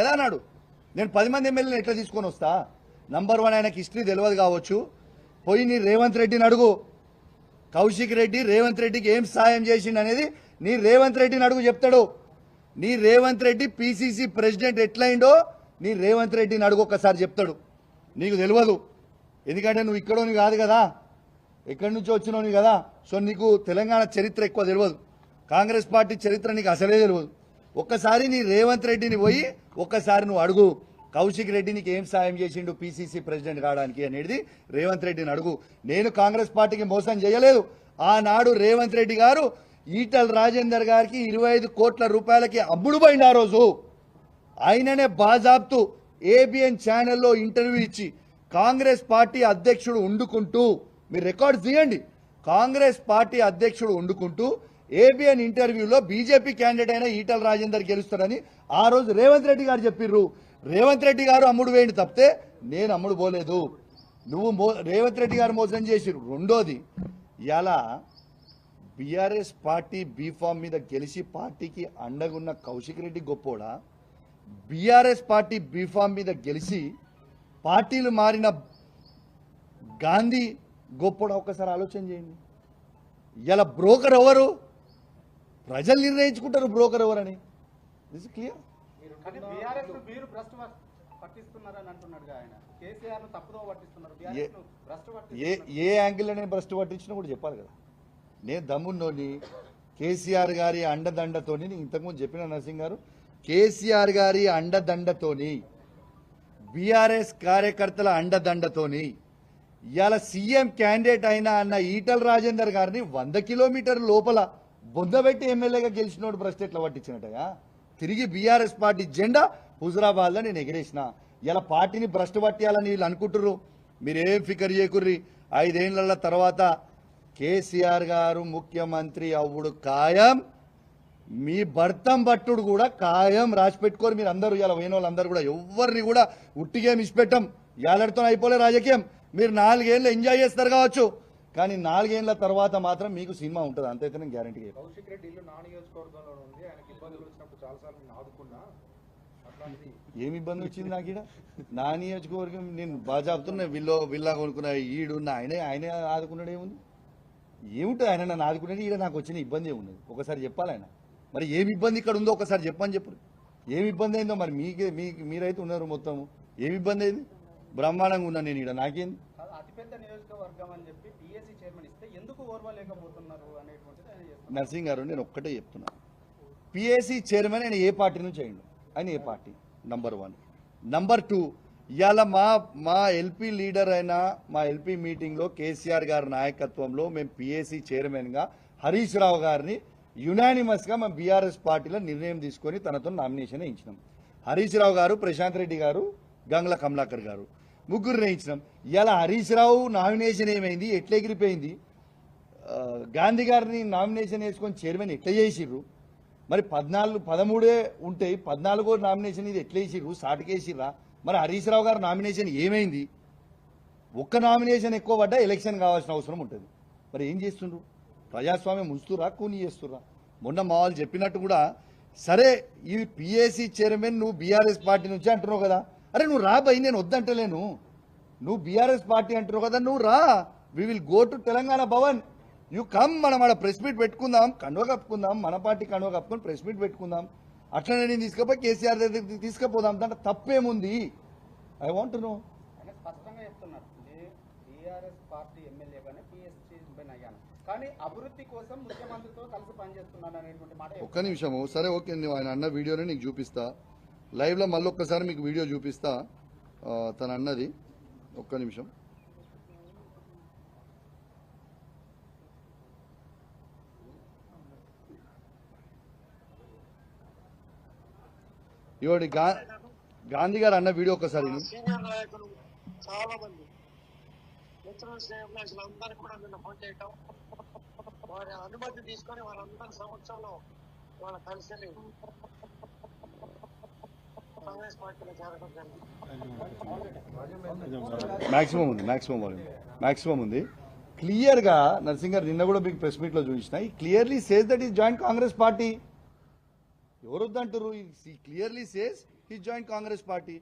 కదా అన్నాడు. నేను పది మంది ఎమ్మెల్యేలు ఎట్లా తీసుకొని వస్తా? నంబర్ వన్ ఆయనకి హిస్టరీ తెలియదు కావచ్చు. పోయి నీ రేవంత్ రెడ్డిని అడుగు. కౌశిక్ రెడ్డి రేవంత్ రెడ్డికి ఏం సాయం చేసిండు అనేది నీ రేవంత్ రెడ్డిని అడుగు చెప్తాడు. నీ రేవంత్ రెడ్డి పీసీసీ ప్రెసిడెంట్ ఎట్లయిండో నీ రేవంత్ రెడ్డిని అడుగు ఒక్కసారి చెప్తాడు. నీకు తెలియదు ఎందుకంటే నువ్వు ఇక్కడోని కాదు కదా. ఎక్కడి నుంచో వచ్చినోని కదా. సో నీకు తెలంగాణ చరిత్ర ఎక్కువ తెలియదు కాంగ్రెస్ పార్టీ చరిత్ర నీకు అసలే తెలియదు ఒక్కసారి నీ రేవంత్ రెడ్డిని పోయి ఒక్కసారి నువ్వు అడుగు. కౌశిక్ రెడ్డి నీకు ఏం సాయం చేసిండు పిసిసి ప్రెసిడెంట్ కావడానికి అనేది రేవంత్ రెడ్డిని అడుగు. నేను కాంగ్రెస్ పార్టీకి మోసం చేయలేదు. ఆనాడు రేవంత్ రెడ్డి గారు ఈటల్ రాజేందర్ గారికి ఇరవై ఐదు కోట్ల రూపాయలకి అమ్ముడు పోయింది ఆ రోజు. ఆయననే బాజాబ్తూ ఏబిఎన్ ఛానల్లో ఇంటర్వ్యూ ఇచ్చి కాంగ్రెస్ పార్టీ అధ్యక్షుడు వండుకుంటూ మీరు రికార్డ్స్ తీయండి. కాంగ్రెస్ పార్టీ అధ్యక్షుడు వండుకుంటూ ఏబిఎన్ ఇంటర్వ్యూలో బీజేపీ క్యాండిడేట్ అయిన ఈటల రాజేందర్ గెలుస్తాడని ఆ రోజు రేవంత్ రెడ్డి గారు చెప్పిర్రు. రేవంత్ రెడ్డి గారు అమ్ముడు వేయండి తప్పితే నేను అమ్ముడు పోలేదు. నువ్వు మో రేవంత్ రెడ్డి గారు మోసం చేసిర్రు. రెండోది ఇలా బీఆర్ఎస్ పార్టీ బీఫామ్ మీద గెలిచి పార్టీకి అండగున్న కౌశిక్ రెడ్డి గొప్పోడా? బీఆర్ఎస్ పార్టీ బీఫామ్ మీద గెలిచి పార్టీలు మారిన గాంధీ గొప్పోడా? ఒక్కసారి ఆలోచన చేయండి. ఇలా బ్రోకర్ ఎవరు? ప్రజలు నిర్ణయించుకుంటారు బ్రోకర్ ఎవరని. దిస్ క్లియర్ ఏ- యాంగిల్లో నేను భ్రష్టు పట్టించినా కూడా చెప్పాలి కదా. నేను దమ్మున్నోని కేసీఆర్ గారి అండదండతోని నేను ఇంతకుముందు చెప్పిన నరసింగ్ గారు కేసీఆర్ గారి అండదండతోని బీఆర్ఎస్ కార్యకర్తల అండదండతోని ఇవాళ సీఎం క్యాండిడేట్ అయినా అన్న ఈటల రాజేందర్ గారిని వంద కిలోమీటర్ లోపల బొందబెట్టి ఎమ్మెల్యేగా గెలిచినోడు ప్రశ్న ఎట్లా పట్టించినట్టయా తిరిగి బీఆర్ఎస్ పార్టీ జెండా హుజరాబాద్లో నేను ఎగిరేసిన. ఇలా పార్టీని భ్రష్టు పట్టేయాలని వీళ్ళు అనుకుంటుర్రు. మీరేం ఫికర్ చేయకుర్రి ఐదేళ్ళ తర్వాత కేసీఆర్ గారు ముఖ్యమంత్రి అవుడు ఖాయం. మీ భర్తం భట్టుడు కూడా ఖాయం. రాసి పెట్టుకోరు మీరు అందరూ ఇలా పోయిన వాళ్ళందరూ కూడా ఎవరిని కూడా ఉట్టిగేం ఇచ్చిపెట్టం ఏళ్ళతో అయిపోలే రాజకీయం. మీరు నాలుగేళ్ళు ఎంజాయ్ చేస్తారు కావచ్చు. కానీ నాలుగేళ్ళ తర్వాత మాత్రం మీకు సినిమా ఉంటుంది. అంతైతే నేను గ్యారంటీ ఏమి ఇబ్బంది వచ్చింది నాకు ఈడ? నా నియోజకవర్గం నేను బాగా చెప్తున్నా వీళ్ళు వీళ్ళ కొనుక్కున్న ఈడు ఉన్న ఆయనే ఆయనే ఆదుకున్నాడు ఏముంది? ఏముంటుంది ఆయన నన్ను ఆదుకునేది ఈడ నాకు వచ్చిన ఇబ్బంది ఏమున్నది ఒకసారి చెప్పాలి ఆయన. మరి ఏమి ఇబ్బంది ఇక్కడ ఉందో ఒకసారి చెప్పని చెప్పు. ఏమి ఇబ్బంది అయిందో మరి మీకే మీ మీరైతే ఉన్నారు మొత్తము. ఏమి ఇబ్బంది అయింది? బ్రహ్మాండంగా ఉన్నా నేను ఈడ. నాకేంది? నియోజకవర్గం అని చెప్పి పిఎస్సీ చైర్మన్ ఇస్తే ఎందుకు ఓర్వలేకపోతున్నారు అనేటువంటిది ఆయన నర్సింగ్ గారు నేను ఒక్కటే చెప్తున్నాను పిఎస్సీ చైర్మన్ ఆయన ఏ పార్టీ నుంచి అయ్యండు ఆయన ఏ party? Number one number two ఇవాళ మా మా ఎల్పీ లీడర్ అయిన మా ఎల్పీ మీటింగ్లో కేసీఆర్ గారి నాయకత్వంలో మేము పిఎస్సీ చైర్మన్గా హరీష్ రావు గారిని యునానిమస్గా మా బీఆర్ఎస్ పార్టీలో నిర్ణయం తీసుకొని తనతో నామినేషన్ ఇచ్చినాం. హరీష్ రావు గారు ప్రశాంత్ రెడ్డి గారు గంగ్ల కమలాకర్ గారు. ముగ్గురు ఇచ్చినాం ఇవాళ హరీష్ రావు నామినేషన్ ఏమైంది? ఎట్లా ఎగిరిపోయింది? గాంధీ గారిని నామినేషన్ వేసుకొని చైర్మన్ ఎట్లా చేసిర్రు? మరి పద్నాలుగు పదమూడే ఉంటాయి పద్నాలుగో నామినేషన్ ఇది ఎట్లా వేసిర్రు? సాటికేసిర్రా మరి హరీష్ రావు గారి నామినేషన్ ఏమైంది? ఒక్క నామినేషన్ ఎక్కువ పడ్డా ఎలక్షన్ కావాల్సిన అవసరం ఉంటుంది. మరి ఏం చేస్తుండ్రు? ప్రజాస్వామ్యం ఉంచుతురా కూని చేస్తురా మొన్న మా వాళ్ళు చెప్పినట్టు కూడా సరే ఈ పిఏసీ చైర్మన్ నువ్వు బీఆర్ఎస్ పార్టీ నుంచి అంటున్నావు కదా అరే నువ్వు రా బై నేను వద్దంటలేను. నువ్వు బీఆర్ఎస్ పార్టీ అంటున్నావు కదా నువ్వు రా. We will go to Telangana Bhavan you come మనం ఆడ ప్రెస్ మీట్ పెట్టుకుందాం. కండువ కప్పుకుందాం. మన పార్టీ కండువ కప్పుకొని ప్రెస్ మీట్ పెట్టుకుందాం. అట్లనే నేను తీసుకుపోయి కేసీఆర్ దగ్గరికి తీసుకుపోదాం. దాంట్లో తప్పేముంది? ఐ వాంట్ నో ఆయన స్పష్టంగా చెప్తున్నారు. టీఆర్ఎస్ పార్టీ ఎమ్మెల్యేగానే పిఎస్సీ చైర్మన్ అయ్యాను. కానీ అభివృద్ధి కోసం ముఖ్యమంత్రితో కలిసి పనిచేస్తున్నాను అనేటువంటి మాట ఒక్క నిమిషము. సరే ఓకే నువ్వు ఆయన అన్న వీడియోని నీకు చూపిస్తా. లైవ్లో మళ్ళీ ఒక్కసారి మీకు వీడియో చూపిస్తా. తన తను అన్నది ఒక్క నిమిషం. ఇవాడి గాంధీ గారు అన్న వీడియో ఒకసారి సీనియర్ నాయకులు చాలా మంది అందరికీ కూడా నిన్న ఫోన్ చేయటం. వారి అనుమతి తీసుకొని వారందరి సంవత్సరంలో వాళ్ళ కలిసి మ్యాక్సిమం మాక్సిమం ఉంది మాక్సిమం వాల్యూమ్ మాక్సిమం ఉంది. క్లియర్గా గారు నిన్న కూడా మీకు ప్రెస్ మీట్లో చూపించిన. ఈ క్లియర్లీ సేస్ దట్ ఈ జాయింట్ కాంగ్రెస్ పార్టీ ఎవరు ఈ clearly says he joint Congress party